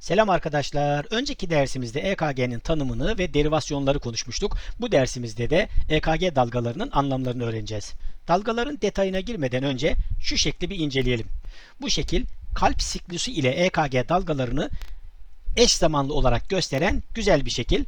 Selam arkadaşlar. Önceki dersimizde EKG'nin tanımını ve derivasyonları konuşmuştuk. Bu dersimizde de EKG dalgalarının anlamlarını öğreneceğiz. Dalgaların detayına girmeden önce şu şekli bir inceleyelim. Bu şekil kalp siklusu ile EKG dalgalarını eş zamanlı olarak gösteren güzel bir şekil.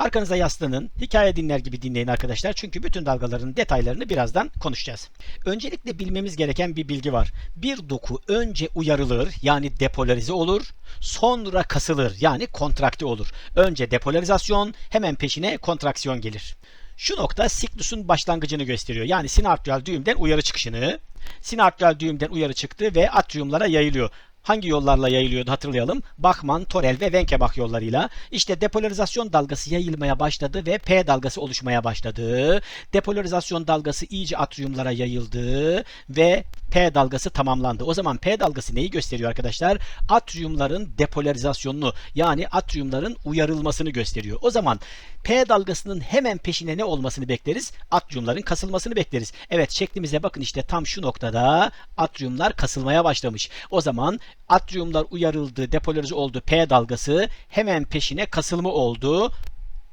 Arkanıza yaslanın, hikaye dinler gibi dinleyin arkadaşlar. Çünkü bütün dalgaların detaylarını birazdan konuşacağız. Öncelikle bilmemiz gereken bir bilgi var. Bir doku önce uyarılır yani depolarize olur, sonra kasılır yani kontrakte olur. Önce depolarizasyon, hemen peşine kontraksiyon gelir. Şu nokta siklusun başlangıcını gösteriyor. Yani sinartüel düğümden uyarı çıkışını. Sinartüel düğümden uyarı çıktı ve atriumlara yayılıyor. Hangi yollarla yayılıyordu hatırlayalım. Bachmann, Torel ve Wenkebach yollarıyla. İşte depolarizasyon dalgası yayılmaya başladı ve P dalgası oluşmaya başladı. Depolarizasyon dalgası iyice atriumlara yayıldı ve P dalgası tamamlandı. O zaman P dalgası neyi gösteriyor arkadaşlar? Atriumların depolarizasyonunu yani atriumların uyarılmasını gösteriyor. O zaman P dalgasının hemen peşine ne olmasını bekleriz? Atriumların kasılmasını bekleriz. Evet şeklimize bakın işte tam şu noktada atriumlar kasılmaya başlamış. O zaman atriumlar uyarıldı, depolarize oldu P dalgası hemen peşine kasılma oldu.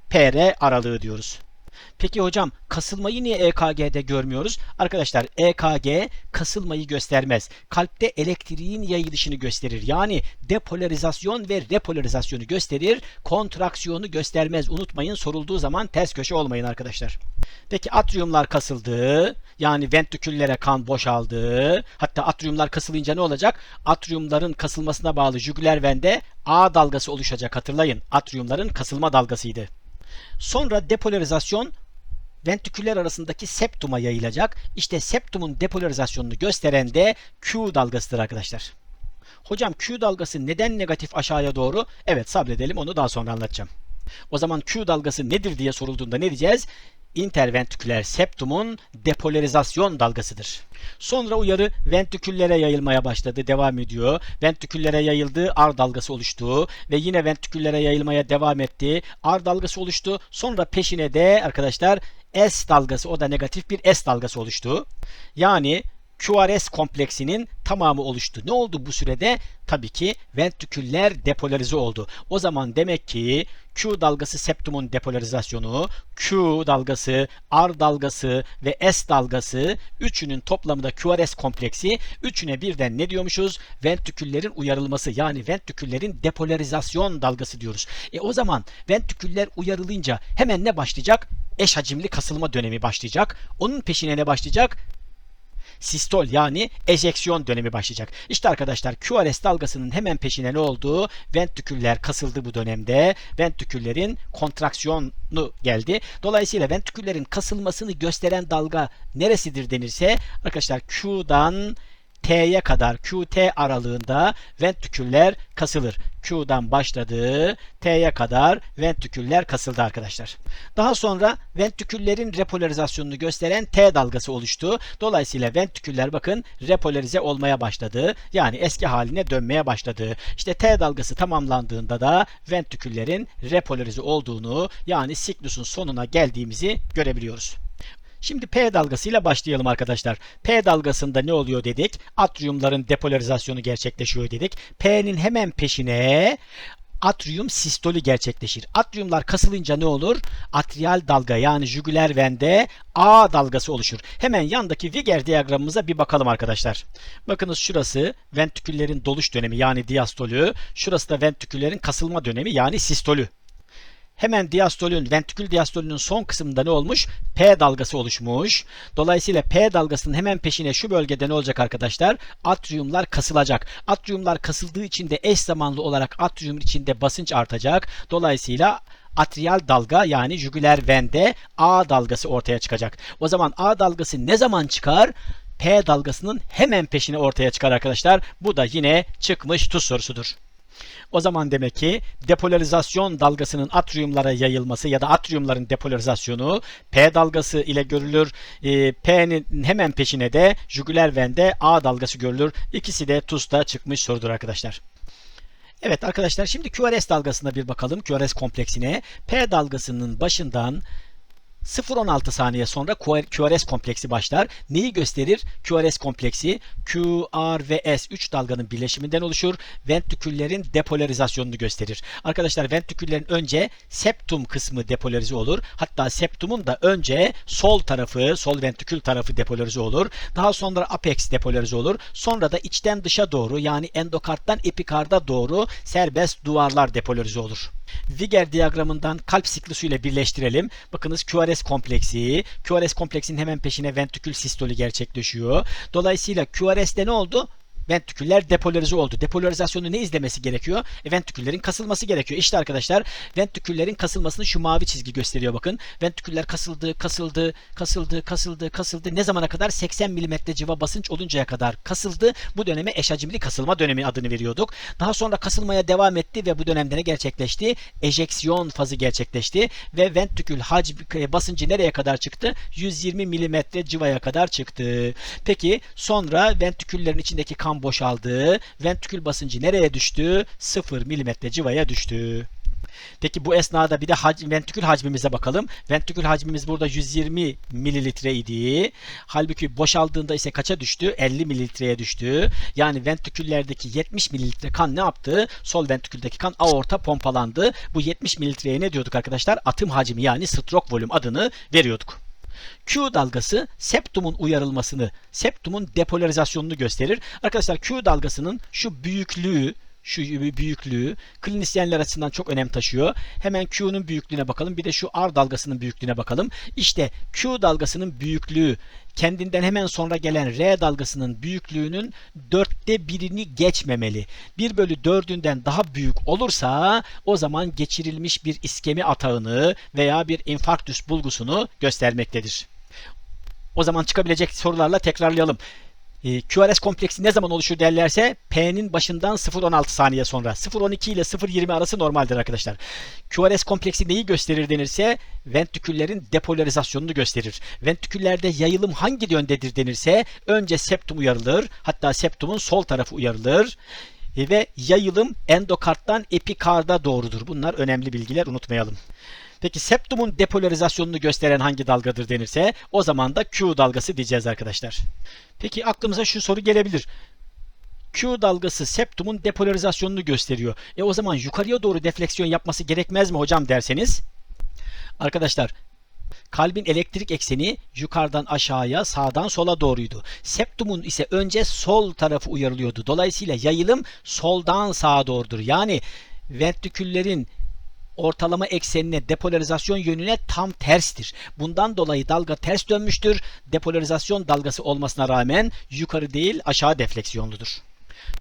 PR aralığı diyoruz. Peki hocam kasılmayı niye EKG'de görmüyoruz? Arkadaşlar EKG kasılmayı göstermez. Kalpte elektriğin yayılışını gösterir. Yani depolarizasyon ve repolarizasyonu gösterir. Kontraksiyonu göstermez. Unutmayın sorulduğu zaman ters köşe olmayın arkadaşlar. Peki atriumlar kasıldı. Yani ventriküllere kan boşaldı. Hatta atriumlar kasılınca ne olacak? Atriumların kasılmasına bağlı jugüler vende A dalgası oluşacak hatırlayın. Atriumların kasılma dalgasıydı. Sonra depolarizasyon ventriküller arasındaki septuma yayılacak. İşte septumun depolarizasyonunu gösteren de Q dalgasıdır arkadaşlar. Hocam Q dalgası neden negatif aşağıya doğru? Evet sabredelim onu daha sonra anlatacağım. O zaman Q dalgası nedir diye sorulduğunda ne diyeceğiz? İnterventriküler septumun depolarizasyon dalgasıdır. Sonra uyarı ventriküllere yayılmaya başladı, devam ediyor. Ventriküllere yayıldı, R dalgası oluştu ve yine ventriküllere yayılmaya devam etti. R dalgası oluştu. Sonra peşine de arkadaşlar S dalgası, o da negatif bir S dalgası oluştu. Yani QRS kompleksinin tamamı oluştu. Ne oldu bu sürede? Tabii ki ventriküller depolarize oldu. O zaman demek ki Q dalgası septumun depolarizasyonu, Q dalgası, R dalgası ve S dalgası üçünün toplamı da QRS kompleksi. Üçüne birden ne diyormuşuz? Ventriküllerin uyarılması yani ventriküllerin depolarizasyon dalgası diyoruz. E o zaman ventriküller uyarılınca hemen ne başlayacak? Eş hacimli kasılma dönemi başlayacak. Onun peşine ne başlayacak? Sistol yani ejeksiyon dönemi başlayacak. İşte arkadaşlar QRS dalgasının hemen peşine ne oldu? Ventriküller kasıldı bu dönemde. Ventriküllerin kontraksiyonu geldi. Dolayısıyla ventriküllerin kasılmasını gösteren dalga neresidir denirse arkadaşlar Q'dan T'ye kadar QT aralığında ventriküller kasılır. Q'dan başladı, T'ye kadar ventriküller kasıldı arkadaşlar. Daha sonra ventriküllerin repolarizasyonunu gösteren T dalgası oluştu. Dolayısıyla ventriküller bakın repolarize olmaya başladı. Yani eski haline dönmeye başladı. İşte T dalgası tamamlandığında da ventriküllerin repolarize olduğunu yani siklusun sonuna geldiğimizi görebiliyoruz. Şimdi P dalgasıyla başlayalım arkadaşlar. P dalgasında ne oluyor dedik? Atriumların depolarizasyonu gerçekleşiyor dedik. P'nin hemen peşine atrium sistoli gerçekleşir. Atriumlar kasılınca ne olur? Atrial dalga yani jugüler vende A dalgası oluşur. Hemen yandaki Viger diyagramımıza bir bakalım arkadaşlar. Bakınız şurası ventriküllerin doluş dönemi yani diastolü. Şurası da ventriküllerin kasılma dönemi yani sistolü. Hemen diastolün, ventrikül diastolünün son kısmında ne olmuş? P dalgası oluşmuş. Dolayısıyla P dalgasının hemen peşine şu bölgede ne olacak arkadaşlar? Atriumlar kasılacak. Atriumlar kasıldığı için de eş zamanlı olarak atriumun içinde basınç artacak. Dolayısıyla atrial dalga yani jugüler vende A dalgası ortaya çıkacak. O zaman A dalgası ne zaman çıkar? P dalgasının hemen peşine ortaya çıkar arkadaşlar. Bu da yine çıkmış tuz sorusudur. O zaman demek ki depolarizasyon dalgasının atriumlara yayılması ya da atriumların depolarizasyonu P dalgası ile görülür. E, P'nin hemen peşine de jugüler vende A dalgası görülür. İkisi de TUS'ta çıkmış sorudur arkadaşlar. Evet arkadaşlar şimdi QRS dalgasına bir bakalım. QRS kompleksine. P dalgasının başından 0-16 saniye sonra QRS kompleksi başlar. Neyi gösterir? QRS kompleksi Q, R ve S 3 dalganın birleşiminden oluşur. Ventriküllerin depolarizasyonunu gösterir. Arkadaşlar ventriküllerin önce septum kısmı depolarize olur. Hatta septumun da önce sol tarafı, sol ventrikül tarafı depolarize olur. Daha sonra apex depolarize olur. Sonra da içten dışa doğru yani endokarttan epikarda doğru serbest duvarlar depolarize olur. Viger diyagramından kalp siklusuyla birleştirelim. Bakınız QRS kompleksi. QRS kompleksinin hemen peşine ventrikül sistoli gerçekleşiyor. Dolayısıyla QRS'te ne oldu? Ventriküller depolarize oldu. Depolarizasyonu ne izlemesi gerekiyor? E, ventriküllerin kasılması gerekiyor. İşte arkadaşlar ventriküllerin kasılmasını şu mavi çizgi gösteriyor bakın. Ventriküller kasıldı, kasıldı, kasıldı, kasıldı, kasıldı. Ne zamana kadar? 80 mm civa basınç oluncaya kadar kasıldı. Bu döneme eş hacimli kasılma dönemi adını veriyorduk. Daha sonra kasılmaya devam etti ve bu dönemde ne gerçekleşti? Ejeksiyon fazı gerçekleşti ve ventrikül hacmi basıncı nereye kadar çıktı? 120 mm civaya kadar çıktı. Peki sonra ventriküllerin içindeki kan boşaldı. Ventrikül basıncı nereye düştü? 0 mm civaya düştü. Peki bu esnada bir de hac, ventrikül hacmimize bakalım. Ventrikül hacmimiz burada 120 mililitre idi. Halbuki boşaldığında ise kaça düştü? 50 mililitreye düştü. Yani ventriküllerdeki 70 mililitre kan ne yaptı? Sol ventriküldeki kan aorta pompalandı. Bu 70 mililitreye ne diyorduk arkadaşlar? Atım hacmi yani stroke volüm adını veriyorduk. Q dalgası septumun uyarılmasını, septumun depolarizasyonunu gösterir. Arkadaşlar Q dalgasının şu büyüklüğü, şu büyüklüğü klinisyenler açısından çok önem taşıyor. Hemen Q'nun büyüklüğüne bakalım. Bir de şu R dalgasının büyüklüğüne bakalım. İşte Q dalgasının büyüklüğü kendinden hemen sonra gelen R dalgasının büyüklüğünün dörtte birini geçmemeli. 1 bölü dördünden daha büyük olursa o zaman geçirilmiş bir iskemi atağını veya bir infarktüs bulgusunu göstermektedir. O zaman çıkabilecek sorularla tekrarlayalım. E, QRS kompleksi ne zaman oluşur derlerse P'nin başından 0.16 saniye sonra 0.12 ile 0.20 arası normaldir arkadaşlar. QRS kompleksi neyi gösterir denirse ventriküllerin depolarizasyonunu gösterir. Ventriküllerde yayılım hangi yöndedir denirse önce septum uyarılır. Hatta septumun sol tarafı uyarılır ve yayılım endokarttan epikarda doğrudur. Bunlar önemli bilgiler unutmayalım. Peki septumun depolarizasyonunu gösteren hangi dalgadır denirse o zaman da Q dalgası diyeceğiz arkadaşlar. Peki aklımıza şu soru gelebilir. Q dalgası septumun depolarizasyonunu gösteriyor. E o zaman yukarıya doğru defleksiyon yapması gerekmez mi hocam derseniz? Arkadaşlar Kalbin elektrik ekseni yukarıdan aşağıya, sağdan sola doğruydu. Septumun ise önce sol tarafı uyarılıyordu. Dolayısıyla yayılım soldan sağa doğrudur. Yani ventriküllerin ortalama eksenine depolarizasyon yönüne tam terstir. Bundan dolayı dalga ters dönmüştür. Depolarizasyon dalgası olmasına rağmen yukarı değil aşağı defleksiyonludur.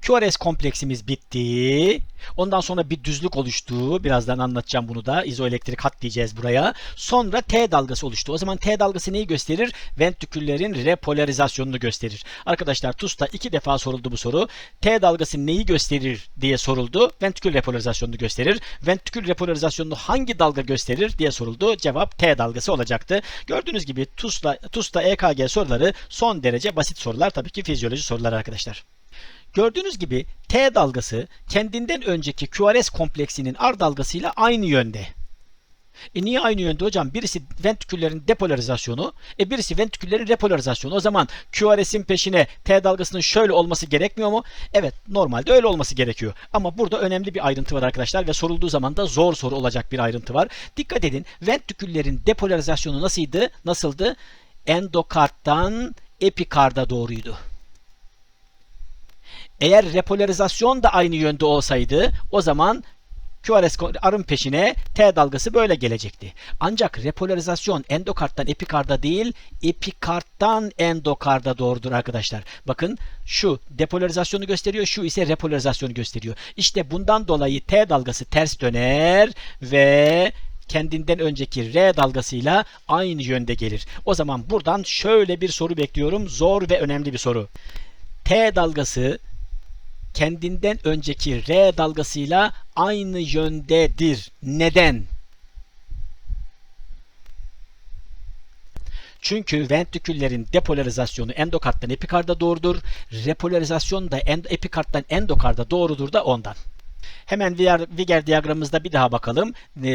QRS kompleksimiz bitti. Ondan sonra bir düzlük oluştu. Birazdan anlatacağım bunu da. İzoelektrik hat diyeceğiz buraya. Sonra T dalgası oluştu. O zaman T dalgası neyi gösterir? Ventriküllerin repolarizasyonunu gösterir. Arkadaşlar TUS'ta iki defa soruldu bu soru. T dalgası neyi gösterir diye soruldu. Ventrikül repolarizasyonunu gösterir. Ventrikül repolarizasyonunu hangi dalga gösterir diye soruldu. Cevap T dalgası olacaktı. Gördüğünüz gibi TUS'ta, TUS'ta EKG soruları son derece basit sorular. Tabii ki fizyoloji soruları arkadaşlar. Gördüğünüz gibi T dalgası kendinden önceki QRS kompleksinin R dalgasıyla aynı yönde. E niye aynı yönde hocam? Birisi ventriküllerin depolarizasyonu, e birisi ventriküllerin repolarizasyonu. O zaman QRS'in peşine T dalgasının şöyle olması gerekmiyor mu? Evet, normalde öyle olması gerekiyor. Ama burada önemli bir ayrıntı var arkadaşlar ve sorulduğu zaman da zor soru olacak bir ayrıntı var. Dikkat edin, ventriküllerin depolarizasyonu nasıldı? Nasıldı? Endokarttan epikarda doğruydu. Eğer repolarizasyon da aynı yönde olsaydı o zaman QRS arın peşine T dalgası böyle gelecekti. Ancak repolarizasyon endokarttan epikarda değil, epikarttan endokarda doğrudur arkadaşlar. Bakın şu depolarizasyonu gösteriyor, şu ise repolarizasyonu gösteriyor. İşte bundan dolayı T dalgası ters döner ve kendinden önceki R dalgasıyla aynı yönde gelir. O zaman buradan şöyle bir soru bekliyorum. Zor ve önemli bir soru. T dalgası kendinden önceki R dalgasıyla aynı yöndedir. Neden? Çünkü ventriküllerin depolarizasyonu endokarttan epikarda doğrudur. Repolarizasyon da end epikarttan endokarda doğrudur da ondan. Hemen Wiger diyagramımızda bir daha bakalım. E,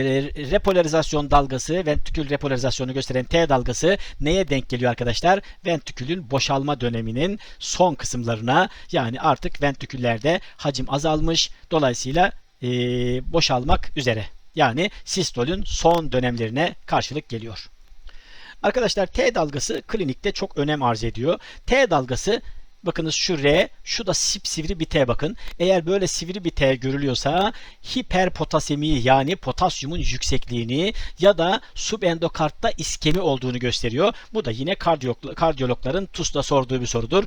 Repolarizasyon dalgası, ventrikül repolarizasyonu gösteren T dalgası neye denk geliyor arkadaşlar? Ventrikülün boşalma döneminin son kısımlarına yani artık ventriküllerde hacim azalmış. Dolayısıyla e, boşalmak üzere. Yani sistolün son dönemlerine karşılık geliyor. Arkadaşlar T dalgası klinikte çok önem arz ediyor. T dalgası Bakınız şu R, şu da sivri bir T bakın. Eğer böyle sivri bir T görülüyorsa hiperpotasemi yani potasyumun yüksekliğini ya da subendokartta iskemi olduğunu gösteriyor. Bu da yine kardiyolog, kardiyologların TUS'ta sorduğu bir sorudur.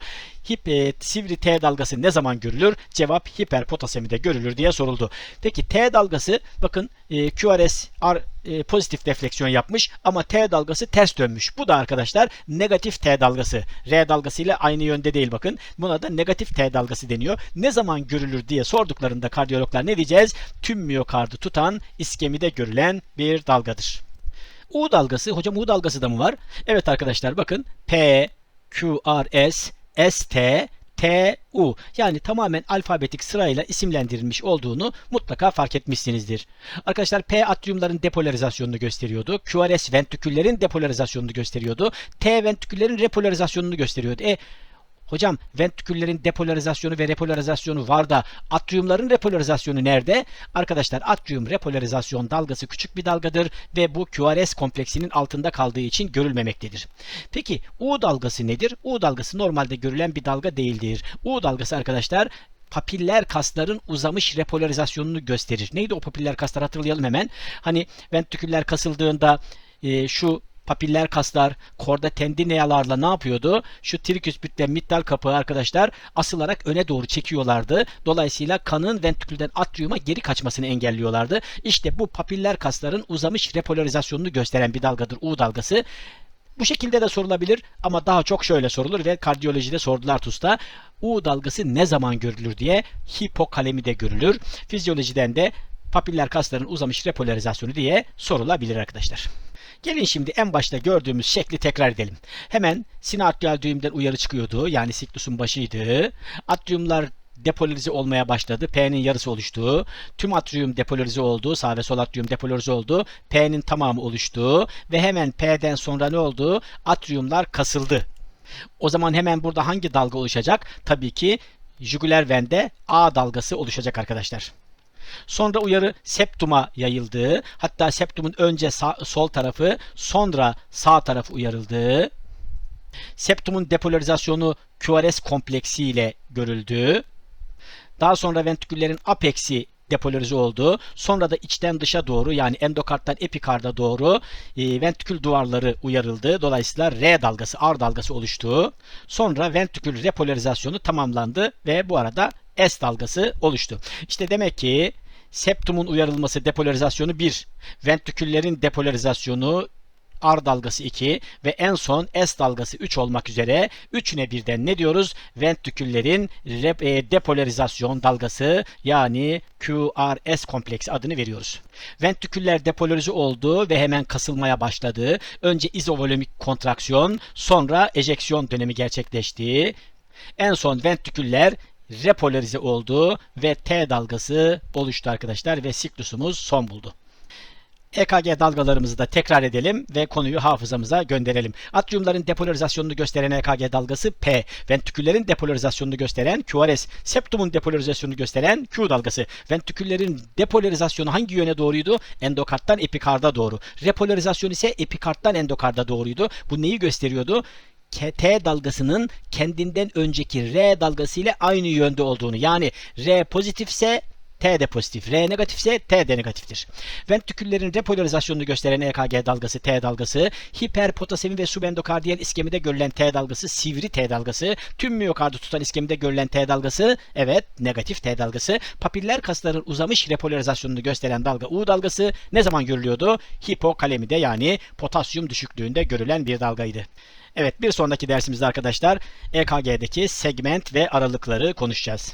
Hip, e, sivri T dalgası ne zaman görülür? Cevap hiperpotasemide görülür diye soruldu. Peki T dalgası bakın e, QRS R, e, pozitif defleksiyon yapmış ama T dalgası ters dönmüş. Bu da arkadaşlar negatif T dalgası. R dalgası ile aynı yönde değil bakın. Buna da negatif T dalgası deniyor. Ne zaman görülür diye sorduklarında kardiyologlar ne diyeceğiz? Tüm miyokardı tutan iskemide görülen bir dalgadır. U dalgası, hocam U dalgası da mı var? Evet arkadaşlar bakın P, Q, R, S, S, T, T, U yani tamamen alfabetik sırayla isimlendirilmiş olduğunu mutlaka fark etmişsinizdir. Arkadaşlar P atriyumların depolarizasyonunu gösteriyordu. QRS ventriküllerin depolarizasyonunu gösteriyordu. T ventriküllerin repolarizasyonunu gösteriyordu. E Hocam ventriküllerin depolarizasyonu ve repolarizasyonu var da atriyumların repolarizasyonu nerede? Arkadaşlar atriyum repolarizasyon dalgası küçük bir dalgadır ve bu QRS kompleksinin altında kaldığı için görülmemektedir. Peki U dalgası nedir? U dalgası normalde görülen bir dalga değildir. U dalgası arkadaşlar papiller kasların uzamış repolarizasyonunu gösterir. Neydi o papiller kaslar hatırlayalım hemen. Hani ventriküller kasıldığında e, şu papiller kaslar korda tendinealarla ne yapıyordu? Şu triküspit ve mitral kapağı arkadaşlar asılarak öne doğru çekiyorlardı. Dolayısıyla kanın ventrikülden atriyuma geri kaçmasını engelliyorlardı. İşte bu papiller kasların uzamış repolarizasyonunu gösteren bir dalgadır U dalgası. Bu şekilde de sorulabilir ama daha çok şöyle sorulur ve kardiyolojide sordular TUS'ta. U dalgası ne zaman görülür diye hipokalemi de görülür. Fizyolojiden de papiller kasların uzamış repolarizasyonu diye sorulabilir arkadaşlar. Gelin şimdi en başta gördüğümüz şekli tekrar edelim. Hemen sinatriyal düğümden uyarı çıkıyordu. Yani siklusun başıydı. Atriyumlar depolarize olmaya başladı. P'nin yarısı oluştu. Tüm atriyum depolarize oldu. Sağ ve sol atriyum depolarize oldu. P'nin tamamı oluştu. Ve hemen P'den sonra ne oldu? Atriyumlar kasıldı. O zaman hemen burada hangi dalga oluşacak? Tabii ki jugüler vende A dalgası oluşacak arkadaşlar. Sonra uyarı septuma yayıldı. Hatta septumun önce sağ, sol tarafı sonra sağ tarafı uyarıldı. Septumun depolarizasyonu QRS kompleksi ile görüldü. Daha sonra ventriküllerin apeksi depolarize oldu. Sonra da içten dışa doğru yani endokarttan epikarda doğru e, ventrikül duvarları uyarıldı. Dolayısıyla R dalgası, R dalgası oluştu. Sonra ventrikül repolarizasyonu tamamlandı ve bu arada S dalgası oluştu. İşte demek ki septumun uyarılması depolarizasyonu 1, ventriküllerin depolarizasyonu R dalgası 2 ve en son S dalgası 3 olmak üzere üçüne birden ne diyoruz? Ventriküllerin e, depolarizasyon dalgası yani QRS kompleksi adını veriyoruz. Ventriküller depolarize oldu ve hemen kasılmaya başladı. Önce izovolümik kontraksiyon, sonra ejeksiyon dönemi gerçekleşti. En son ventriküller repolarize oldu ve T dalgası oluştu arkadaşlar ve siklusumuz son buldu. EKG dalgalarımızı da tekrar edelim ve konuyu hafızamıza gönderelim. Atriyumların depolarizasyonunu gösteren EKG dalgası P, ventriküllerin depolarizasyonunu gösteren QRS, septumun depolarizasyonunu gösteren Q dalgası. Ventriküllerin depolarizasyonu hangi yöne doğruydu? Endokarttan epikarda doğru. Repolarizasyon ise epikarttan endokarda doğruydu. Bu neyi gösteriyordu? T dalgasının kendinden önceki R dalgası ile aynı yönde olduğunu yani R pozitifse T de pozitif. R negatifse T de negatiftir. Ventriküllerin repolarizasyonunu gösteren EKG dalgası T dalgası, hiperpotasemi ve subendokardiyal iskemide görülen T dalgası, sivri T dalgası, tüm miyokardı tutan iskemide görülen T dalgası, evet negatif T dalgası, papiller kasların uzamış repolarizasyonunu gösteren dalga U dalgası ne zaman görülüyordu? Hipokalemide yani potasyum düşüklüğünde görülen bir dalgaydı. Evet bir sonraki dersimizde arkadaşlar EKG'deki segment ve aralıkları konuşacağız.